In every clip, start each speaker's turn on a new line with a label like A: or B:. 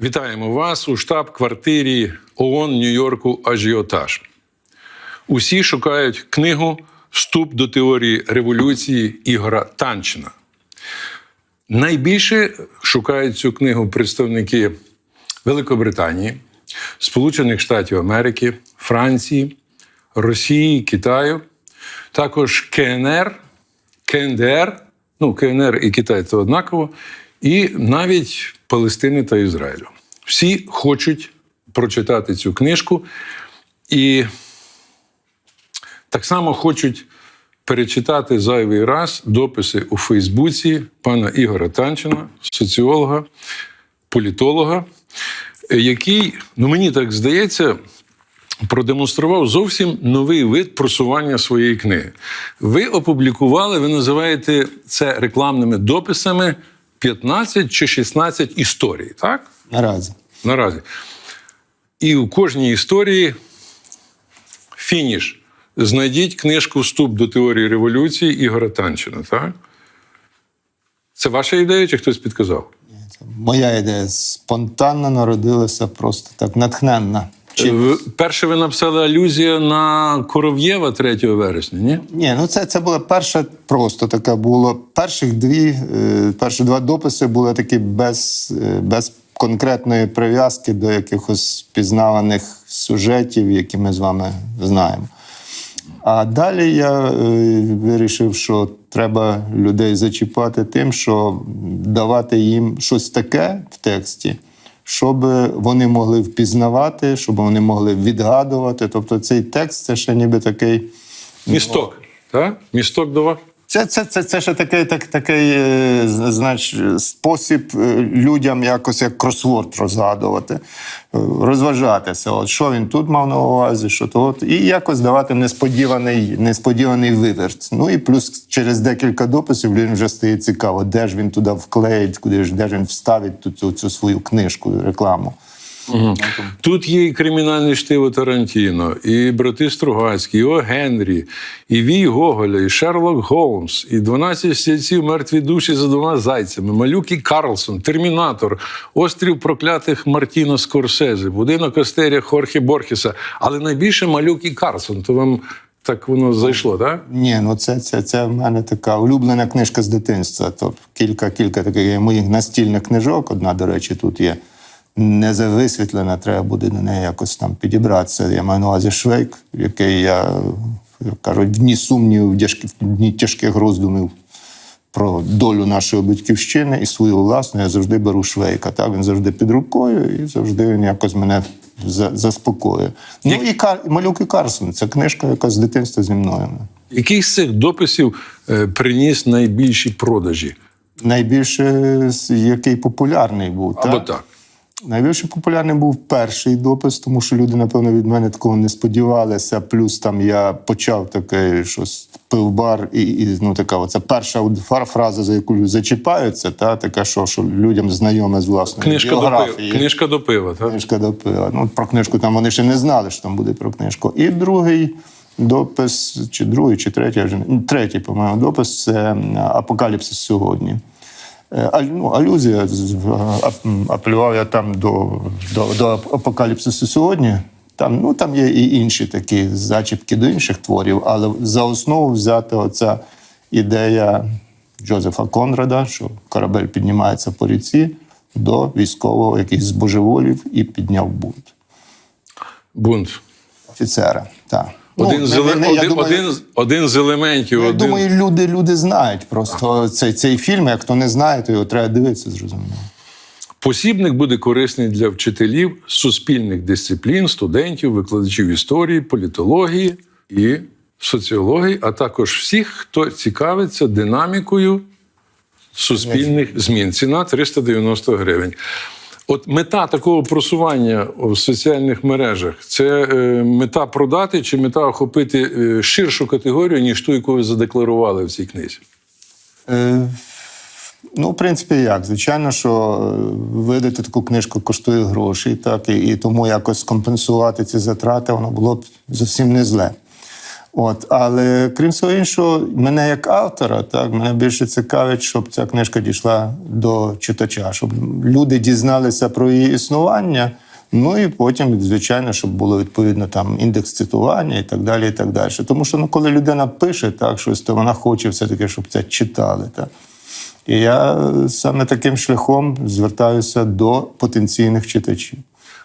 A: Вітаємо вас у штаб-квартирі ООН Нью-Йорку Ажіотаж. Усі шукають книгу Вступ до теорії революції Ігора Танчина. Найбільше шукають цю книгу представники Великобританії, Сполучених Штатів Америки, Франції, Росії, Китаю, також КНР, КНДР, ну, КНР і Китай це однаково, і навіть Палестини та Ізраїлю. Всі хочуть прочитати цю книжку і так само хочуть перечитати зайвий раз дописи у Фейсбуці пана Ігора Танчина, соціолога, політолога, який, ну мені так здається, продемонстрував зовсім новий вид просування своєї книги. Ви опублікували, ви називаєте це рекламними дописами 15 чи 16 історій, так?
B: Наразі.
A: Наразі. І у кожній історії фініш. Знайдіть книжку Вступ до теорії революції Ігора Танчина, так? Це ваша ідея, чи хтось підказав?
B: Це моя ідея спонтанно народилася просто так, натхненна. Чи...
A: Перше ви написали алюзія на Коров'єва 3 вересня, ні?
B: Ні, ну це, це була перша просто така було. Перших дві, е, перші два дописи були такі без, е, без конкретної прив'язки до якихось пізнаваних сюжетів, які ми з вами знаємо. А далі я е, вирішив, що треба людей зачіпати тим, що давати їм щось таке в тексті, щоб вони могли впізнавати, щоб вони могли відгадувати. Тобто цей текст це ще ніби такий.
A: Місток. Так? Місток до вас?
B: Це, це, це, це ще такий, так, такий е, знач, спосіб е, людям якось як кросворд розгадувати, е, розважатися. От що він тут мав на увазі, що то от, і якось давати несподіваний, несподіваний виверт. Ну і плюс через декілька дописів людям вже стає цікаво, де ж він туди вклеїть, куди ж де ж він вставить цю, цю свою книжку, рекламу.
A: Тут є і кримінальне штиво Тарантіно, і брати Стругацькі, і О Генрі, і Вій Гоголя, і Шерлок Голмс, і 12 сільців мертві душі за двома зайцями, малюк і Карлсон, Термінатор, Острів проклятих Мартіно Скорсезе, будинок Астерія Хорхе Борхеса. Але найбільше малюк і Карлсон. То вам так воно зайшло, так?
B: Ні, ну це, це, це в мене така улюблена книжка з дитинства. Тобто кілька, кілька таких моїх настільних книжок. Одна, до речі, тут є не зависвітлена, треба буде до неї якось там підібратися. Я маю на увазі Швейк, який я, як кажуть, в дні сумнівів, в дні тяжких роздумів про долю нашої батьківщини і свою власну, я завжди беру Швейка. Так? Він завжди під рукою і завжди він якось мене за- заспокоює. Ну і Кар... Малюк і Карсон це книжка, яка з дитинства зі мною.
A: Який з цих дописів е, приніс найбільші продажі?
B: Найбільше який популярний був.
A: Або
B: так?
A: так.
B: Найбільше популярним був перший допис, тому що люди, напевно, від мене такого не сподівалися. Плюс там я почав таке, що з- пив бар, і, і ну така оця перша фраза, за яку люди зачіпаються, та така, що, що людям знайоме з власної
A: Книжка до, пива, книжка до пива, так?
B: Книжка до пива. Ну, про книжку там вони ще не знали, що там буде про книжку. І другий допис, чи другий, чи третій, вже третій, по-моєму, допис це Апокаліпсис сьогодні. Е, ну, алюзія апелював я там до, до, до апокаліпсису сьогодні. Там, ну, там є і інші такі зачіпки до інших творів, але за основу взята оця ідея Джозефа Конрада, що корабель піднімається по ріці до військового, який збожеволів і підняв бунт.
A: Бунт.
B: Офіцера. Так.
A: Один,
B: Ну,
A: з,
B: не-
A: еле-
B: не-
A: один,
B: думаю-
A: один, один з елементів.
B: Я
A: один...
B: думаю, люди, люди знають просто цей, цей фільм. Як хто не знає, то його треба дивитися, зрозуміло.
A: Посібник буде корисний для вчителів суспільних дисциплін, студентів, викладачів історії, політології і соціології, а також всіх, хто цікавиться динамікою суспільних змін. Ціна 390 гривень. От мета такого просування в соціальних мережах це е, мета продати чи мета охопити е, ширшу категорію, ніж ту, яку ви задекларували в цій книзі.
B: Е, ну, в принципі, як? Звичайно, що е, видати таку книжку коштує гроші, так, і, і тому якось компенсувати ці затрати воно було б зовсім не зле. От, але крім всього іншого, мене як автора, так мене більше цікавить, щоб ця книжка дійшла до читача, щоб люди дізналися про її існування. Ну і потім, звичайно, щоб було відповідно там індекс цитування і так далі. і так далі. Тому що ну, коли людина пише так щось, то вона хоче все-таки, щоб це читали. Так. І я саме таким шляхом звертаюся до потенційних читачів.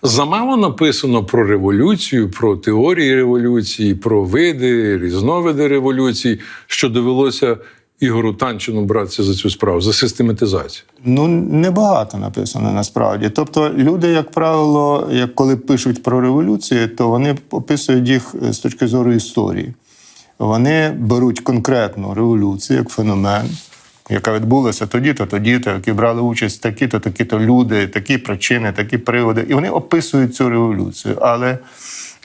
A: Замало написано про революцію, про теорії революції, про види, різновиди революції, що довелося Ігору Танчину братися за цю справу, за систематизацію.
B: Ну, небагато написано насправді. Тобто, люди, як правило, як коли пишуть про революції, то вони описують їх е, з точки зору історії. Вони беруть конкретну революцію як феномен, яка відбулася тоді-то, тоді-то, які брали участь такі-то, такі-то люди, такі причини, такі приводи. І вони описують цю революцію. Але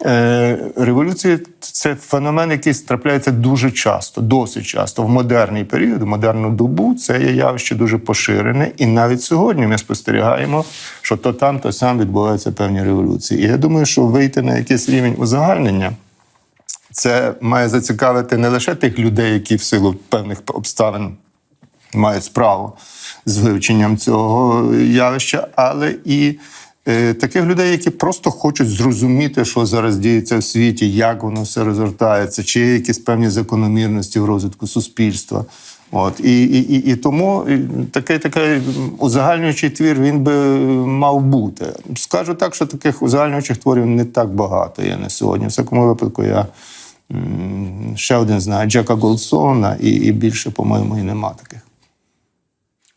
B: е, революція це феномен, який трапляється дуже часто, досить часто. В модерний період, в модерну добу це є явище дуже поширене. І навіть сьогодні ми спостерігаємо, що то там, то сам відбуваються певні революції. І я думаю, що вийти на якийсь рівень узагальнення. Це має зацікавити не лише тих людей, які в силу певних обставин мають справу з вивченням цього явища, але і е, таких людей, які просто хочуть зрозуміти, що зараз діється в світі, як воно все розгортається, чи є якісь певні закономірності в розвитку суспільства. От і, і, і, і тому е, такий такий узагальнюючий твір він би мав бути. Скажу так, що таких узагальнюючих творів не так багато є на сьогодні. В всякому випадку я ще один знаю Джека Голдсона, і, і більше, по-моєму, і нема таких.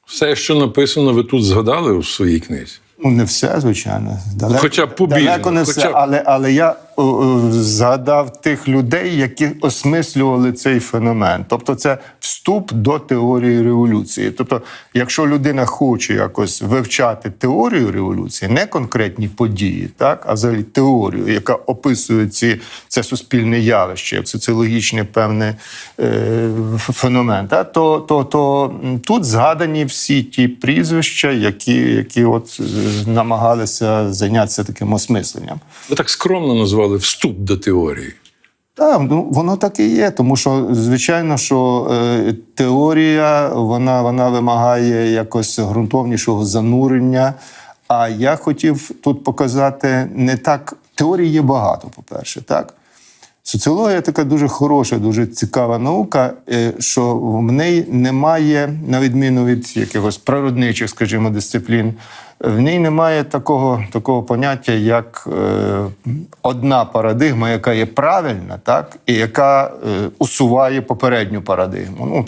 A: Все, що написано, ви тут згадали у своїй книзі.
B: Ну, не все, звичайно. Далеко,
A: Хоча б побіжно.
B: далеко не
A: хоча
B: все.
A: б.
B: Але, але я згадав тих людей, які осмислювали цей феномен. Тобто, це вступ до теорії революції. Тобто, якщо людина хоче якось вивчати теорію революції, не конкретні події, так, а взагалі теорію, яка описує ці, це суспільне явище, як соціологічний певний е, феномен, так, то, то, то тут згадані всі ті прізвища, які, які от е, намагалися зайнятися таким осмисленням.
A: Ви так скромно назвали вступ до теорії.
B: Так, ну воно так і є, тому що звичайно, що е, теорія вона, вона вимагає якось ґрунтовнішого занурення. А я хотів тут показати не так. Теорії є багато, по-перше, так. Соціологія така дуже хороша, дуже цікава наука, е, що в неї немає, на відміну від якихось природничих, скажімо, дисциплін, в ній немає такого, такого поняття, як е, одна парадигма, яка є правильна, так, і яка е, усуває попередню парадигму. Ну,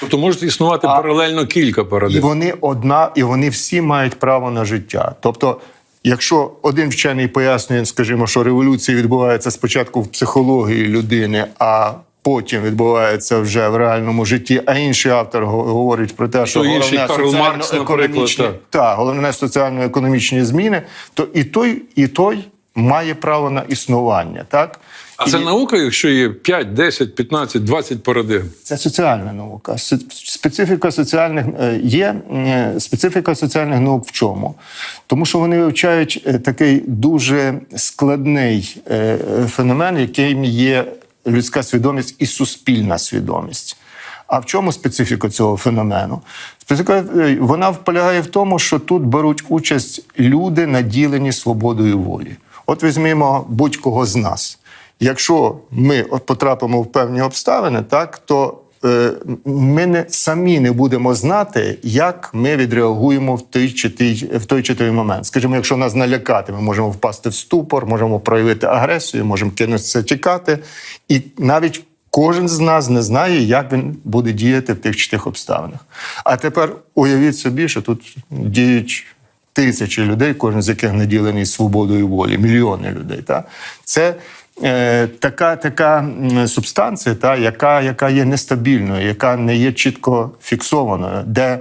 A: Тобто можуть існувати
B: А-
A: паралельно кілька
B: і вони одна, і вони всі мають право на життя. Тобто, якщо один вчений пояснює, скажімо, що революція відбувається спочатку в психології людини, а потім відбувається вже в реальному житті, а інший автор го- говорить про те, що
A: То інший
B: головне соціально-економічні- та, головне соціально-економічні зміни, то і той, і той має право на існування. Так?
A: А це наука, якщо є 5, 10, 15, 20 парадигм.
B: Це соціальна наука. Специфіка соціальних е, є е, специфіка соціальних наук в чому? Тому що вони вивчають е, такий дуже складний феномен, яким є людська свідомість і суспільна свідомість. А в чому специфіка цього феномену? Специфіка вона полягає в тому, що тут беруть участь люди, наділені свободою волі. От візьмімо будь-кого з нас. Якщо ми потрапимо в певні обставини, так то е, ми не самі не будемо знати, як ми відреагуємо в той чи той, в той чи той момент. Скажімо, якщо нас налякати, ми можемо впасти в ступор, можемо проявити агресію, можемо кинутися тікати, і навіть кожен з нас не знає, як він буде діяти в тих чи тих обставинах. А тепер уявіть собі, що тут діють тисячі людей, кожен з яких наділений свободою волі, мільйони людей. Та? Це е, така, така субстанція, та, яка, яка є нестабільною, яка не є чітко фіксованою, де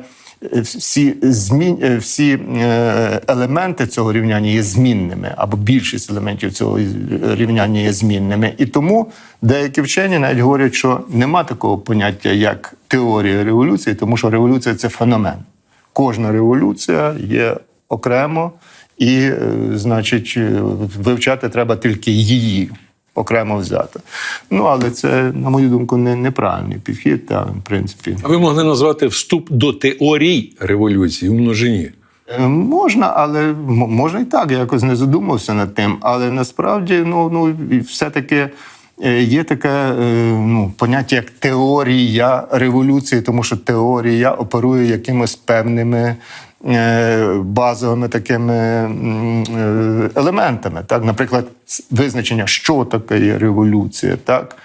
B: е, всі, змін, е, всі е, елементи цього рівняння є змінними, або більшість елементів цього рівняння є змінними. І тому деякі вчені навіть говорять, що нема такого поняття, як теорія революції, тому що революція це феномен. Кожна революція є окремо, і, е, значить, е, вивчати треба тільки її. окремо взято. Ну, але це, на мою думку, не, неправильний підхід, та, в принципі.
A: А ви могли назвати вступ до теорій революції у множині.
B: Е, Можна, але можна і так. Я якось не задумався над тим. Але насправді, ну, ну все-таки є таке ну, поняття як теорія революції, тому що теорія оперує якимось певними. Е, Базовими такими е, елементами, так, наприклад, визначення, що таке є революція, так,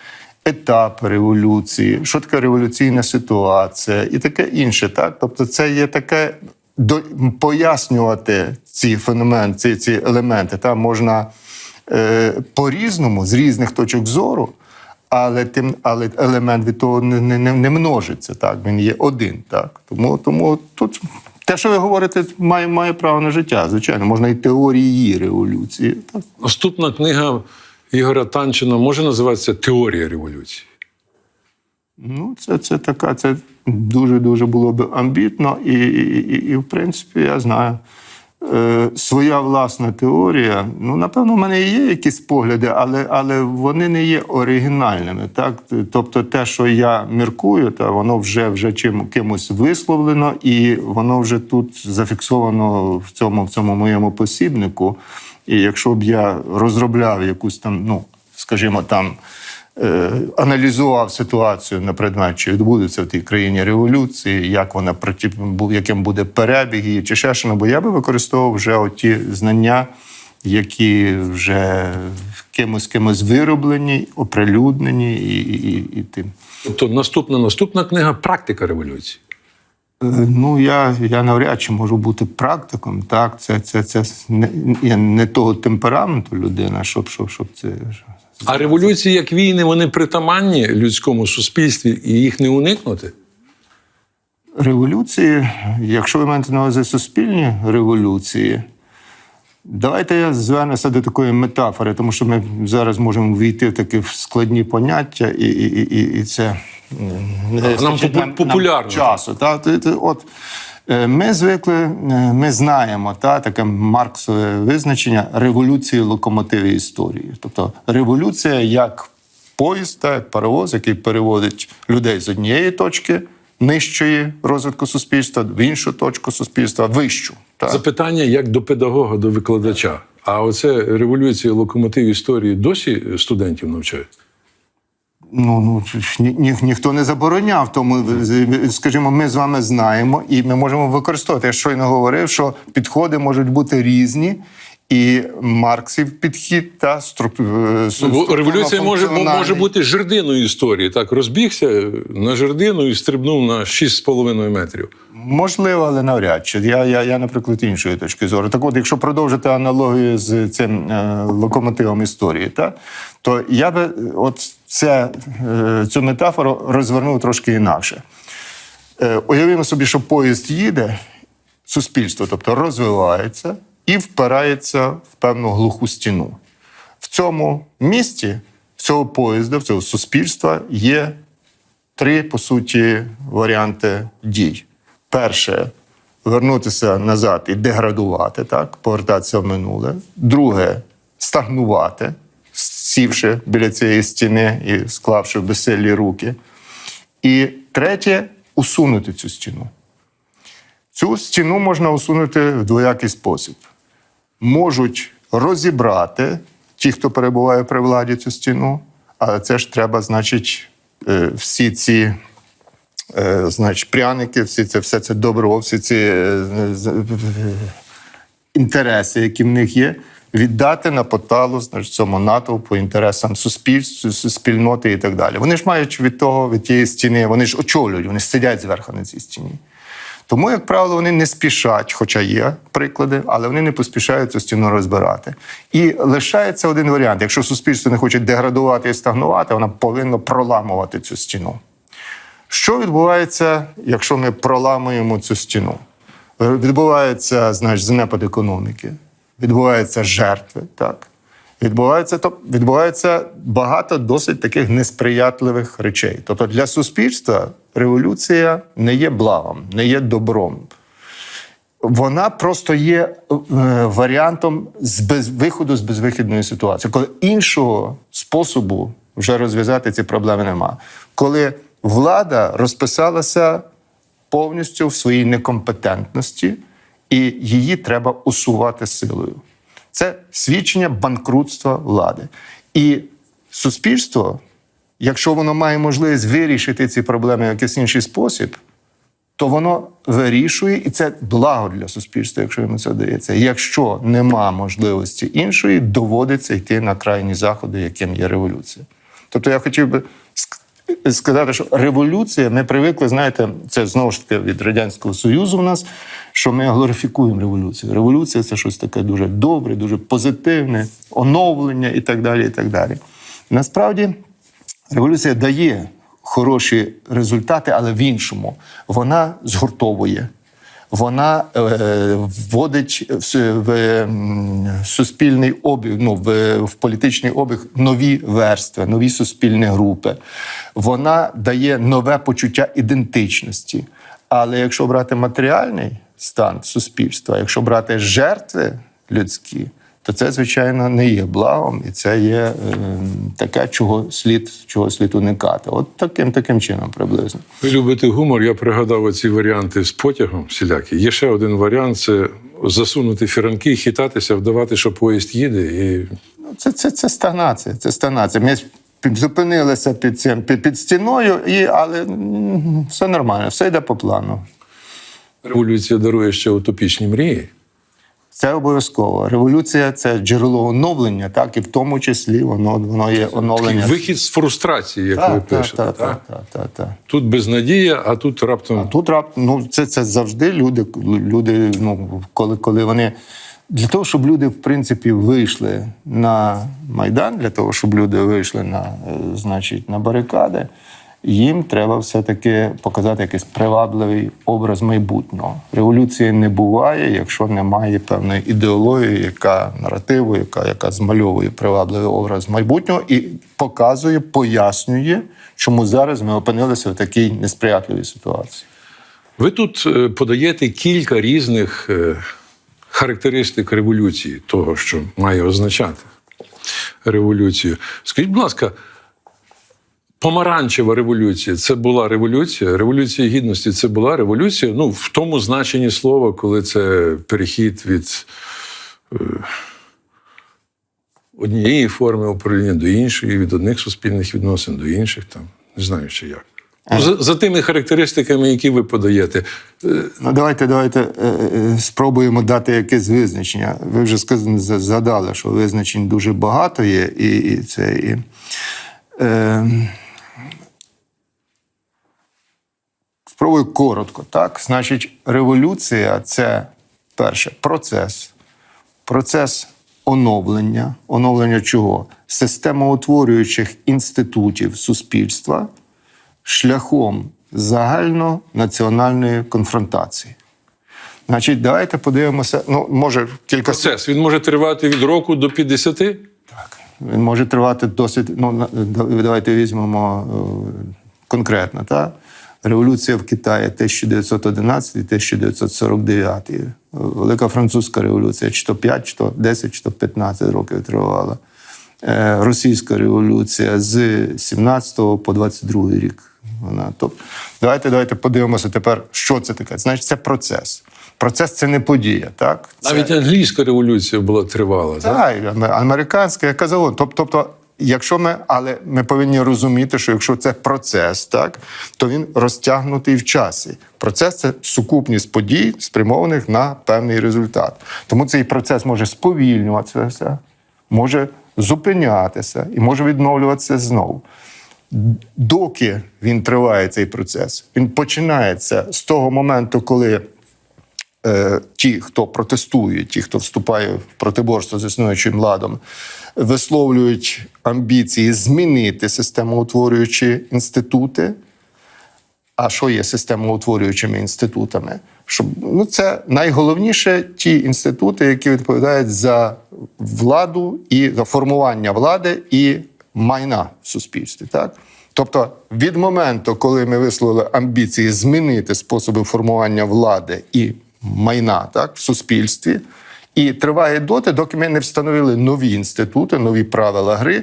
B: етап революції, що таке революційна ситуація і таке інше. Так? Тобто, це є таке до, пояснювати ці феномен, ці, ці елементи. Там можна е, по-різному, з різних точок зору, але, тим, але елемент від того не, не, не- множиться. Так? Він є один. Так? Тому, тому тут. Те, що ви говорите, має, має право на життя. Звичайно, можна і теорії революції. Так?
A: Наступна книга Ігоря Танчина може називатися Теорія революції.
B: Ну, це, це така, це дуже-дуже було б амбітно, і, і, і, і в принципі, я знаю. Е, своя власна теорія. Ну, напевно, в мене є якісь погляди, але, але вони не є оригінальними. Так? Тобто, те, що я міркую, та воно вже, вже чим кимось висловлено, і воно вже тут зафіксовано в цьому, в цьому моєму посібнику. І якщо б я розробляв якусь там, ну, скажімо, там аналізував ситуацію на предмет, чи відбудеться в тій країні революції, як вона яким буде перебіг її, чи ще що, бо я би використовував вже оті знання, які вже кимось кимось вироблені, оприлюднені і, і, і, і тим.
A: Тобто наступна наступна книга Практика революції.
B: Е, Ну, я, я навряд чи можу бути практиком. Так, це, це, це не, я не того темпераменту людина, щоб, щоб, щоб це.
A: А революції, як війни, вони притаманні людському суспільстві і їх не уникнути.
B: Революції, якщо ви маєте на увазі суспільні революції, давайте я звернуся до такої метафори, тому що ми зараз можемо війти в такі складні поняття, і, і, і, і це м, не вистачить
A: попу- популярно.
B: часу. Та? От, ми звикли, е, ми знаємо та, таке марксове визначення революції локомотиви історії. Тобто революція як поїзд, та, як паровоз, який переводить людей з однієї точки нижчої розвитку суспільства в іншу точку суспільства, вищу. Та.
A: Запитання як до педагога, до викладача. А оце революція локомотив історії досі студентів навчають?
B: Ну, ну ні, ні, ніхто не забороняв. Тому, скажімо, ми з вами знаємо і ми можемо використовувати. Я щойно говорив, що підходи можуть бути різні. І Марксів підхід та структура
A: Ну, революція може, може бути жердиною історії. Так, розбігся на жердину і стрибнув на 6,5 метрів.
B: Можливо, але навряд чи. Я, я, я, наприклад, іншої точки зору. Так от, якщо продовжити аналогію з цим е, локомотивом історії, та, то я би е, от це, цю метафору розвернув трошки інакше. Е, уявімо собі, що поїзд їде, суспільство, тобто розвивається і впирається в певну глуху стіну. В цьому місті, в цього поїзда, в цього суспільства є три, по суті, варіанти дій. Перше вернутися назад і деградувати, так, повертатися в минуле. Друге стагнувати, сівши біля цієї стіни і склавши в безсилі руки. І третє усунути цю стіну. Цю стіну можна усунути в двоякий спосіб. Можуть розібрати ті, хто перебуває при владі цю стіну, але це ж треба, значить, е, всі ці е, значить, пряники, всі це, все це добро, всі ці е, інтереси, які в них є, віддати на поталу значить, цьому натовпу, інтересам суспільств, су- спільноти і так далі. Вони ж мають від того, від тієї стіни, вони ж очолюють, вони сидять зверху на цій стіні. Тому, як правило, вони не спішать, хоча є приклади, але вони не поспішають цю стіну розбирати. І лишається один варіант: якщо суспільство не хоче деградувати і стагнувати, воно повинно проламувати цю стіну. Що відбувається, якщо ми проламуємо цю стіну? Відбувається, знаєш, занепад економіки, відбуваються жертви, так. Відбувається, то, відбувається багато досить таких несприятливих речей. Тобто для суспільства революція не є благом, не є добром. вона просто є е, варіантом з без виходу з безвихідної ситуації, коли іншого способу вже розв'язати ці проблеми нема. Коли влада розписалася повністю в своїй некомпетентності, і її треба усувати силою. Це свідчення банкрутства влади. І суспільство, якщо воно має можливість вирішити ці проблеми в якийсь інший спосіб, то воно вирішує, і це благо для суспільства, якщо йому це вдається. Якщо нема можливості іншої, доводиться йти на крайні заходи, яким є революція. Тобто я хотів би сказати, що революція, ми привикли, знаєте, це знову ж таки від Радянського Союзу в нас, що ми глорифікуємо революцію. Революція це щось таке дуже добре, дуже позитивне, оновлення і так далі. І так далі. Насправді, революція дає хороші результати, але в іншому. Вона згуртовує. Вона е, вводить в, суспільний обіг, ну, в, в політичний обіг нові верстви, нові суспільні групи. Вона дає нове почуття ідентичності. Але якщо брати матеріальний стан суспільства, якщо брати жертви людські, то це, звичайно, не є благом, і це є е, таке, чого слід, чого слід уникати. От таким таким чином приблизно.
A: Ви любите гумор, я пригадав оці варіанти з потягом всілякі. Є ще один варіант це засунути фіранки, хитатися, вдавати, що поїзд їде. І
B: Ну, Це, це, це стагнація. Це стагнація. Ми зупинилися під цим під, під стіною, і, але все нормально, все йде по плану.
A: революція дарує ще утопічні мрії.
B: Це обов'язково. Революція це джерело оновлення, так і в тому числі воно, воно є оновлення.
A: Вихід з фрустрації, як ви
B: Так, так,
A: пишете.
B: так,
A: так?
B: так, так, так.
A: Тут безнадія, а тут раптом
B: А тут рап, ну це, це завжди люди, люди, ну коли, коли вони для того, щоб люди в принципі вийшли на майдан, для того, щоб люди вийшли на, е, значить, на барикади, їм треба все-таки показати якийсь привабливий образ майбутнього. Революції не буває, якщо немає певної ідеології, яка наративу, яка, яка змальовує привабливий образ майбутнього і показує, пояснює, чому зараз ми опинилися в такій несприятливій ситуації.
A: Ви тут е, подаєте кілька різних е, характеристик революції, того, що має означати революцію. Скажіть, будь ласка, помаранчева революція це була революція. Революція гідності це була революція. Ну, в тому значенні слова, коли це перехід від е, однієї форми управління до іншої, від одних суспільних відносин до інших, там не знаю ще як. Ну, за, за тими характеристиками, які ви подаєте, е,
B: Ну, давайте, давайте е, е, спробуємо дати якесь визначення. Ви вже згадали, що визначень дуже багато є, і, і це і. Е, спробую коротко. Так? Значить, революція це перше процес. Процес оновлення. Оновлення чого? Системоутворюючих інститутів суспільства шляхом загальнонаціональної конфронтації. Значить, давайте подивимося. Ну, може, кілька
A: процес він може тривати від року до 50?
B: Так. Він може тривати досить. Ну, давайте візьмемо е, конкретно. Та? Революція в Китаї 1911-1949. Велика французька революція, чи то 5, чи то 10, чи то 15 років тривала. Е, Російська революція з 17 по 22 рік. Вона тобто, давайте, давайте подивимося тепер, що це таке. Значить, це процес. Процес це не подія, так? Це...
A: Навіть англійська революція була тривала. Так?
B: Так, американська, я казав. Тобто, тобто, якщо ми, але ми повинні розуміти, що якщо це процес, так то він розтягнутий в часі. Процес це сукупність подій, спрямованих на певний результат. Тому цей процес може сповільнюватися, може зупинятися і може відновлюватися знову. Доки він триває цей процес, він починається з того моменту, коли е, ті, хто протестує, ті, хто вступає в протиборство з існуючим владом, висловлюють амбіції змінити системоутворюючі інститути. А що є системоутворюючими інститутами? Щоб ну це найголовніше ті інститути, які відповідають за владу і за формування влади і майна в суспільстві. Так? Тобто, від моменту, коли ми висловили амбіції змінити способи формування влади і майна так, в суспільстві. І триває доти, доки ми не встановили нові інститути, нові правила гри,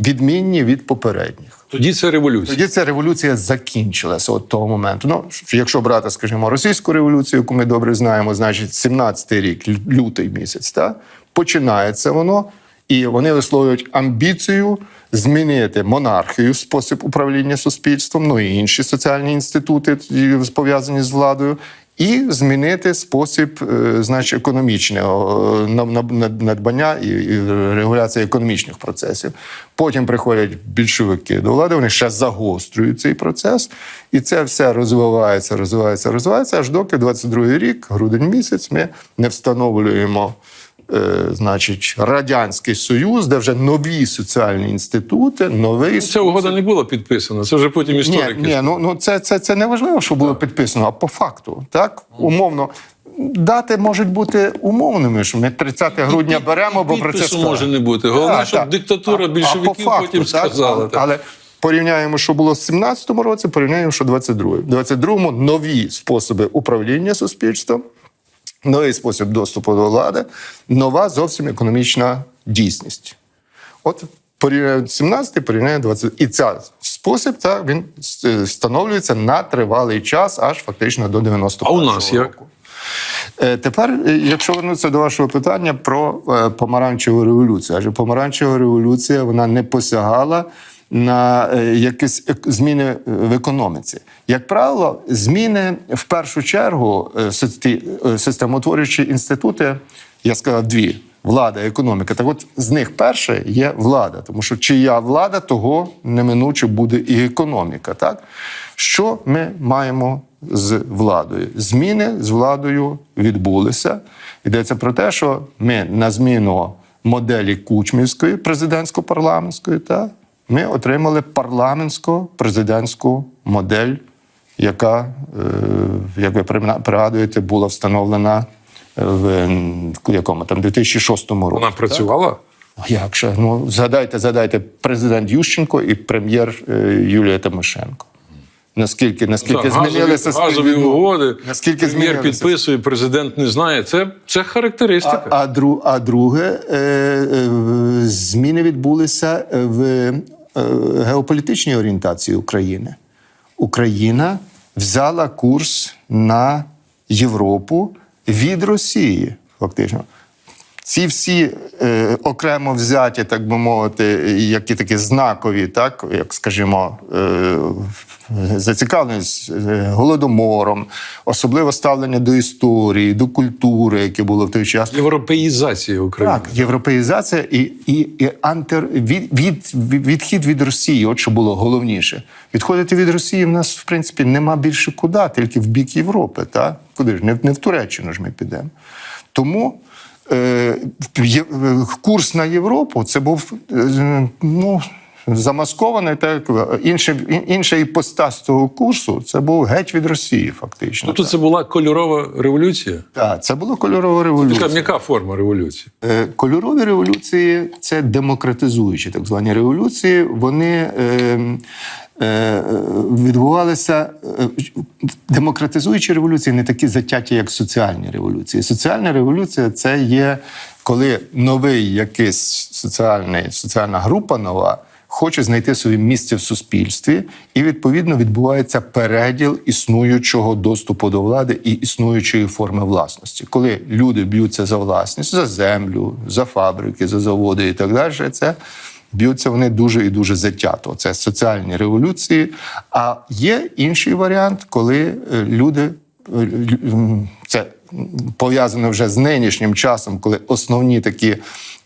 B: відмінні від попередніх.
A: Тоді це революція.
B: Тоді ця революція закінчилася от того моменту. Ну, якщо брати, скажімо, російську революцію, яку ми добре знаємо, значить 17-й рік, лютий місяць, та, починається воно, і вони висловлюють амбіцію змінити монархію, спосіб управління суспільством, ну і інші соціальні інститути пов'язані з владою. І змінити спосіб, е, значить, економічного на- на- на- надбання і, регуляції економічних процесів. Потім приходять більшовики до влади, вони ще загострюють цей процес, і це все розвивається, розвивається, розвивається, аж доки 22 рік, грудень місяць, ми не встановлюємо. Е, Значить, радянський союз, де вже нові соціальні інститути, новий
A: Ця угода не була підписана. Це вже потім
B: ні,
A: історики.
B: ні, ну, ну це, це, це не важливо, що було підписано, а по факту, так? Умовно. Дати можуть бути умовними, що ми 30 грудня беремо, бо про це
A: може не бути. Головне,
B: Так,
A: щоб
B: так.
A: диктатура
B: А-
A: більшовиків
B: а по факту,
A: потім
B: так?
A: сказала. так.
B: Але порівняємо, що було в 17-му році, порівняємо, що 22-му. В 22-му нові способи управління суспільством, новий спосіб доступу до влади, нова зовсім економічна дійсність. От порівняємо 17 порівняємо 20. І цей спосіб так, він е, встановлюється на тривалий час, аж фактично до 90
A: А у нас як?
B: Е, Тепер, е, якщо вернутися до вашого питання про помаранчеву революцію, адже помаранчева революція вона не посягала на е, якісь зміни е, в економіці. Як правило, зміни в першу чергу е, системотворюючі інститути, я сказав дві. Влада, економіка. Так от з них перше є влада, тому що чия влада, того неминуче буде і економіка. Так? Що ми маємо з владою? Зміни з владою відбулися. Йдеться про те, що ми на зміну моделі Кучмівської президентсько-парламентської, та, ми отримали парламентсько-президентську модель, яка, е, як ви пригадуєте, була встановлена в якому там 2006 році.
A: Вона працювала?
B: А Як же? Ну, згадайте, згадайте, президент Ющенко і прем'єр е, Юлія Тимошенко. Наскільки, наскільки
A: Так, газові,
B: змінилися
A: газові
B: співвідносини?
A: угоди,
B: Наскільки
A: прем'єр підписує, президент не знає. Це, це характеристика.
B: а, дру, а друге, е, е, зміни відбулися в е, геополітичній орієнтації України. Україна взяла курс на Європу від Росії, фактично. Ці всі е, окремо взяті, так би мовити, які такі знакові, так як скажімо, е, зацікавленість е, голодомором, особливе ставлення до історії, до культури, яке було в той час.
A: Європеїзація України.
B: Так, європеїзація і, і, і антер, від, від, від, відхід від Росії, от що було головніше. Відходити від Росії в нас, в принципі, нема більше куди, тільки в бік Європи. Та? Куди ж? Не, не в Туреччину ж ми підемо. Тому курс на Європу це був е, ну, замаскований, так, інше, інша іпостась цього курсу це був геть від Росії, фактично.
A: Тобто це була кольорова революція.
B: Так, це була кольорова революція.
A: Така м'яка форма революції.
B: Е, Кольорові революції це демократизуючі так звані революції. Вони е, е, відбувалися. е, Демократизуючі революції не такі затяті, як соціальні революції. Соціальна революція це є коли новий якийсь соціальний, соціальна група нова. Хоче знайти собі місце в суспільстві, і відповідно відбувається переділ існуючого доступу до влади і існуючої форми власності. Коли люди б'ються за власність, за землю, за фабрики, за заводи і так далі, це б'ються вони дуже і дуже затято. Це соціальні революції. А є інший варіант, коли е, люди е, це пов'язано вже з нинішнім часом, коли основні такі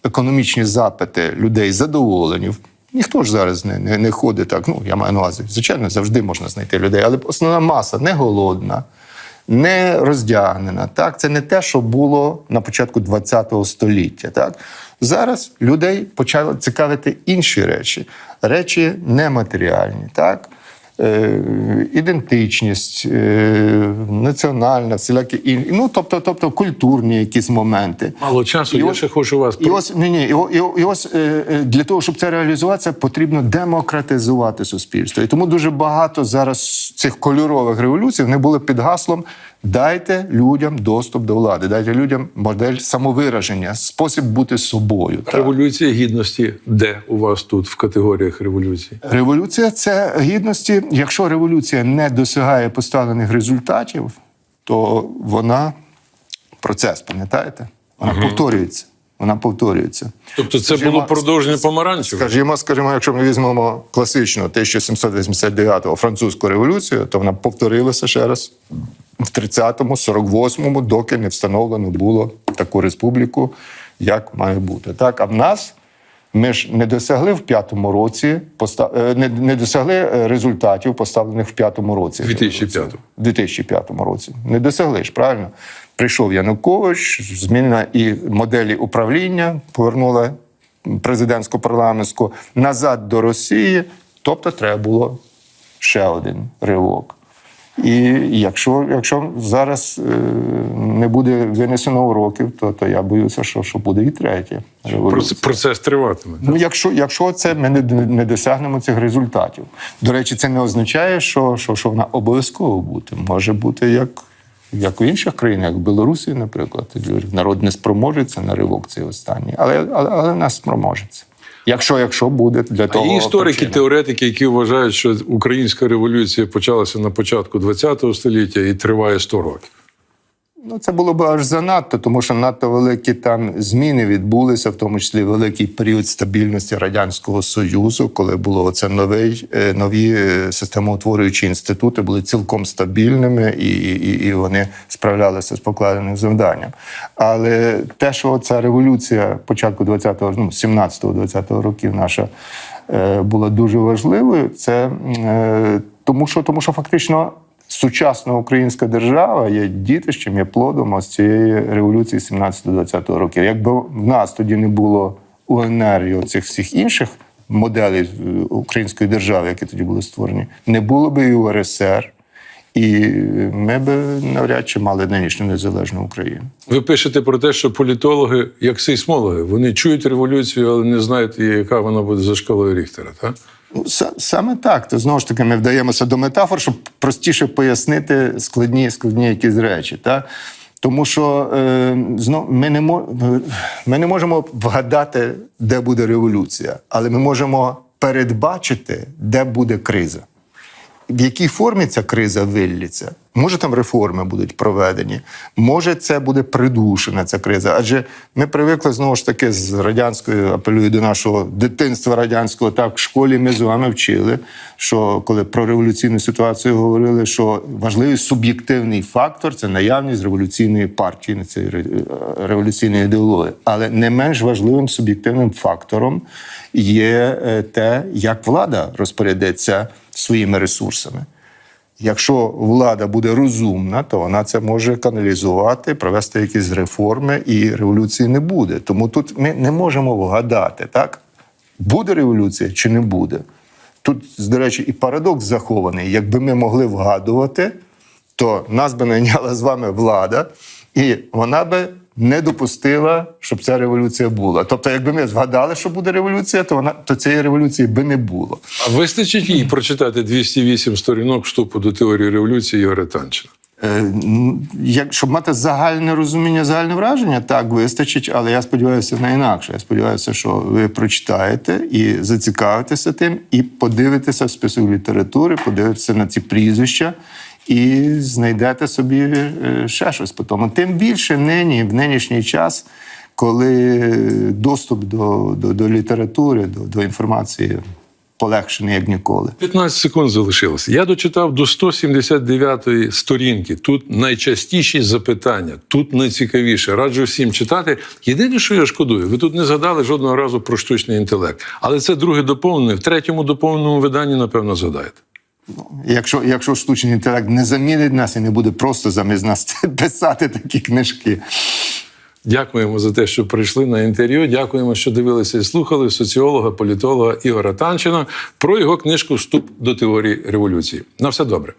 B: економічні запити людей задоволені. Ніхто ж зараз не, не, не ходить так. Ну, я маю на увазі. Звичайно, завжди можна знайти людей, але основна маса не голодна, не роздягнена. Так, це не те, що було на початку ХХ століття. Так зараз людей почали цікавити інші речі, речі нематеріальні. Так. Е, ідентичність, е, національна, всілякі інші, ну тобто, тобто культурні якісь моменти.
A: Мало часу,
B: І
A: я
B: ось-
A: ще хочу вас.
B: І ось ні, ні, і, і, і ось е, е, для того, щоб це реалізуватися, потрібно демократизувати суспільство. І тому дуже багато зараз цих кольорових революцій вони були під гаслом Дайте людям доступ до влади, дайте людям модель самовираження, спосіб бути собою. Так.
A: Революція гідності де у вас тут в категоріях революції?
B: Революція це гідності. Якщо революція не досягає поставлених результатів, то вона процес, пам'ятаєте? Вона повторюється. Вона повторюється.
A: Тобто це
B: Скажімо,
A: було продовження помаранчевого?
B: Скажімо, скажімо, якщо ми візьмемо класичну 1789-го французьку революцію, то вона повторилася ще раз в 30-му, 48-му, доки не встановлено було таку республіку, як має бути. Так, а в нас ми ж не досягли в п'ятому році, е, не, досягли е, результатів, поставлених в п'ятому році.
A: 2005.
B: У 2005 році. Не досягли ж, правильно? Прийшов Янукович, змінена і моделі управління, повернула президентську парламентську назад до Росії. Тобто треба було ще один ривок. І якщо, якщо зараз е, не буде винесено уроків, то, то я боюся, що, що буде і третє. революція.
A: Проц- Процес триватиме.
B: Ну, якщо, якщо це ми не, не досягнемо цих результатів. До речі, це не означає, що, що, що вона обов'язково бути. Може бути як, як в інших країнах, як в Білорусі, наприклад. Народ не спроможеться на ривок цей останній, але, але, але нас спроможеться. Якщо, якщо буде для
A: А
B: того.
A: є історики,
B: причина.
A: теоретики, які вважають, що українська революція почалася на початку ХХ століття і триває 100 років.
B: Ну, це було б аж занадто, тому що надто великі там зміни відбулися, в тому числі великий період стабільності радянського союзу, коли було це новий, е, нові е, системоутворюючі інститути були цілком стабільними і, і, і вони справлялися з покладеним завданням. Але те, що ця революція початку 20-го, ну 17-20-го років наша е, була дуже важливою, це тому, що тому, що фактично сучасна українська держава є дітищем, є плодом ось цієї революції 17-20 років. Якби в нас тоді не було УНР і оцих всіх інших моделей е, української держави, які тоді були створені, не було би і УРСР, і ми б навряд чи мали нинішню незалежну Україну.
A: Ви пишете про те, що політологи, як сейсмологи, вони чують революцію, але не знають, яка вона буде за шкалою Ріхтера. Так?
B: Ну, Саме так. То знову ж таки ми вдаємося до метафор, щоб простіше пояснити складні, складні якісь речі. Та? Тому що е, знов, ми, не ми не можемо вгадати, де буде революція, але ми можемо передбачити, де буде криза. В якій формі ця криза виллється? Може, там реформи будуть проведені, може, це буде придушена ця криза. Адже ми привикли знову ж таки з радянської, апелюю до нашого дитинства радянського. Так, в школі ми з вами вчили, що коли про революційну ситуацію говорили, що важливий суб'єктивний фактор це наявність революційної партії, цієї революційної ідеології. Але не менш важливим суб'єктивним фактором є е, те, як влада розпорядиться своїми ресурсами. Якщо влада буде розумна, то вона це може каналізувати, провести якісь реформи, і революції не буде. Тому тут ми не можемо вгадати, так? Буде революція чи не буде. Тут, до речі, і парадокс захований. Якби ми могли вгадувати, то нас би найняла з вами влада, і вона би не допустила, щоб ця революція була. Тобто, якби ми згадали, що буде революція, то вона то цієї революції би не було.
A: А вистачить їй прочитати 208 сторінок вступу до теорії революції Ігоря Танчина.
B: Е, Як, щоб мати загальне розуміння, загальне враження, так вистачить, але я сподіваюся на інакше. Я сподіваюся, що ви прочитаєте і зацікавитеся тим, і подивитеся в список літератури, подивитеся на ці прізвища. І знайдете собі е, ще щось по тому. Тим більше нині, в нинішній час, коли доступ до, до, до літератури, до, до інформації полегшений як ніколи.
A: 15 секунд залишилося. Я дочитав до 179-ї сторінки. Тут найчастіші запитання, тут найцікавіше. Раджу всім читати. Єдине, що я шкодую, ви тут не згадали жодного разу про штучний інтелект. Але це друге доповнене. В третьому доповненому виданні, напевно, згадаєте.
B: Якщо, якщо штучний інтелект не замінить нас і не буде просто замість нас писати такі книжки.
A: Дякуємо за те, що прийшли на інтерв'ю. Дякуємо, що дивилися і слухали соціолога, політолога Ігора Танчина про його книжку Вступ до теорії революції. На все добре.